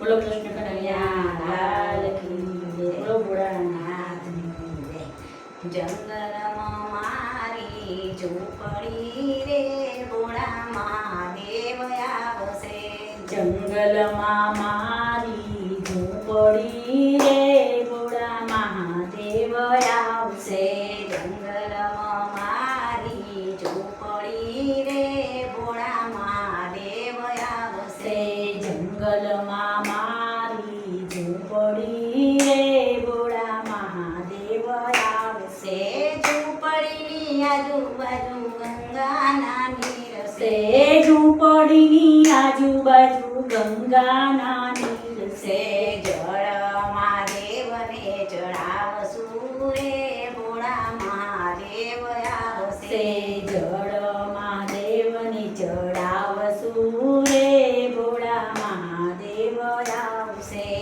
બોલો કૃષ્ણ કનૈયા. બોલો ભોળાનાથની. જંગલમાં મારી ઝૂંપડી રે ભોળા મહાદેવ આવશે જંગલમાં મારી ઝૂંપડી ઝૂંપડી રે ભોળા મહાદેવ આવશે ઝૂંપડીની આજુબાજુ ગંગાના નીર છે. ઝૂંપડીની આજુબાજુ ગંગાના નીર સે છે. જળ મહાદેવને ચડાવશું રે ભોળા મહાદેવ આવશે જળ મહાદેવને ચડાવશું રે ભોળા મહાદેવ આવશે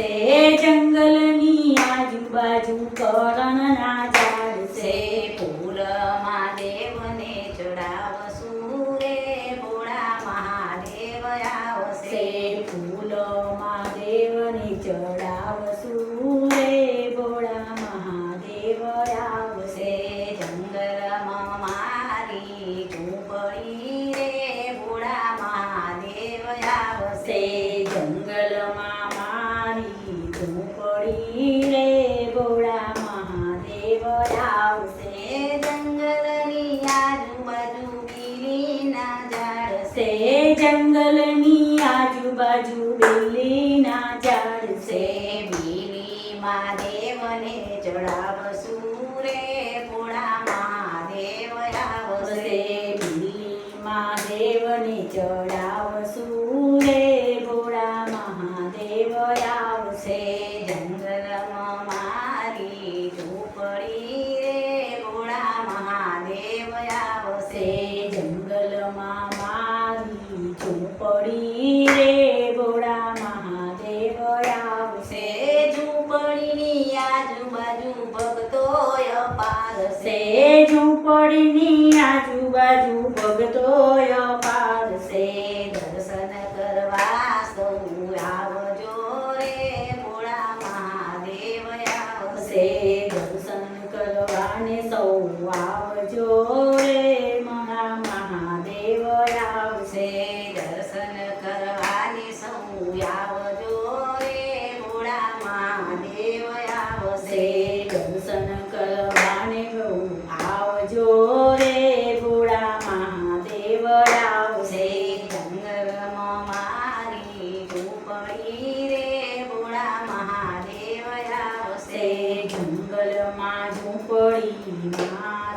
છે જંગલની આજુબાજુ કરણના ઝાડ છે ફૂલ મહાદેવને ચડાવશું રે ભોળા મહાદેવ આવશે. ફૂલ મહાદેવને ચડાવશું રે ભોળા મહાદેવ આવશે. જંગલમાં મારી ઝૂંપડી રે ભોળા મહાદેવ આવશે. જંગલની આજુબાજુ લીલીના ઝાડ છે. બીલી મહાદેવને ચડાવશું રે ભોળા મહાદેવ આવશે. તે બિલ્લી મહાદેવને ચડાવશું રે ભોળા મહાદેવ આવશે જંગલમાં મારી ઝૂંપડી રે ભોળા મહાદેવ આવશે રે ભોળા મહાદેવ આવશે ઝૂંપડીની આજુબાજુ ભક્તો અપારશે. ઝૂંપડીની આજુબાજુ ભક્તો અપારશે. દર્શન કરવા સૌ આવજો રે ભોળા મહાદેવ આવશે. દર્શન કરવાને સૌ આવજો રે દર્શન કરવાની સૌ આવજો રે ભોળા દેવ આવશે. દર્શન કરવાની બહુ આવજો રે ભોળા દેવ આવશે. જંગલમાં મારી ઝૂંપડી રે ભોળા મહાદેવ આવશે. જંગલમાં ઝૂંપડી મા